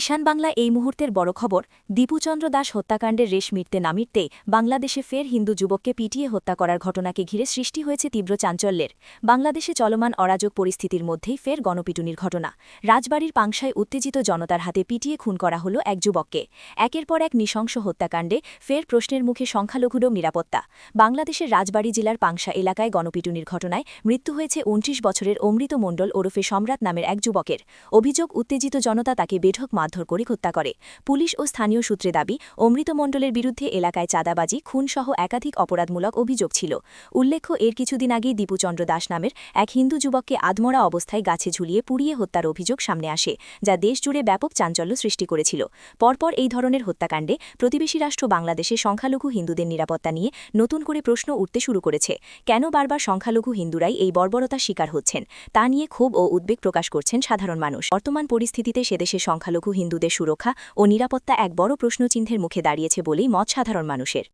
ঈশান বাংলা এই মুহূর্তের বড় খবর, দীপুচন্দ্র দাস হত্যাকাণ্ডের রেশ মিটতে না মিটতে বাংলাদেশে ফের হিন্দু যুবককে পিটিয়ে হত্যা করার ঘটনাকে ঘিরে সৃষ্টি হয়েছে তীব্র চাঞ্চল্যের। বাংলাদেশে চলমান অরাজক পরিস্থিতির মধ্যেই ফের গণপিটুনির ঘটনা। রাজবাড়ির পাংশায় উত্তেজিত জনতার হাতে পিটিয়ে খুন করা হল এক যুবককে। একের পর এক নৃশংস হত্যাকাণ্ডে ফের প্রশ্নের মুখে সংখ্যালঘুরও নিরাপত্তা। বাংলাদেশের রাজবাড়ী জেলার পাংশা এলাকায় গণপিটুনির ঘটনায় মৃত্যু হয়েছে উনত্রিশ বছরের অমৃত মণ্ডল ওরফে সম্রাট নামের এক যুবকের। অভিযোগ, উত্তেজিত জনতা তাকে বেঢক মারধর করে হত্যা করে। পুলিশ ও স্থানীয় সূত্রে দাবি, অমৃত মণ্ডলের বিরুদ্ধে এলাকায় চাঁদাবাজি, খুনসহ একাধিক অপরাধমূলক অভিযোগ ছিল। উল্লেখ্য, এর কিছুদিন আগেই দীপুচন্দ্র দাস নামের এক হিন্দু যুবককে আধমরা অবস্থায় গাছে ঝুলিয়ে পুড়িয়ে হত্যার অভিযোগ সামনে আসে, যা দেশজুড়ে ব্যাপক চাঞ্চল্য সৃষ্টি করেছিল। পরপর এই ধরনের হত্যাকাণ্ডে প্রতিবেশী রাষ্ট্র বাংলাদেশে সংখ্যালঘু হিন্দুদের নিরাপত্তা নিয়ে নতুন করে প্রশ্ন উঠতে শুরু করেছে। কেন বারবার সংখ্যালঘু হিন্দুরাই এই বর্বরতার শিকার হচ্ছেন? তা নিয়ে ক্ষোভ ও উদ্বেগ প্রকাশ করছেন সাধারণ মানুষ। বর্তমান পরিস্থিতিতে সেদেশে সংখ্যালঘু হিন্দুদের সুরক্ষা ও নিরাপত্তা এক বড় প্রশ্নচিহ্নের মুখে দাঁড়িয়েছে বলেই মত সাধারণ মানুষের।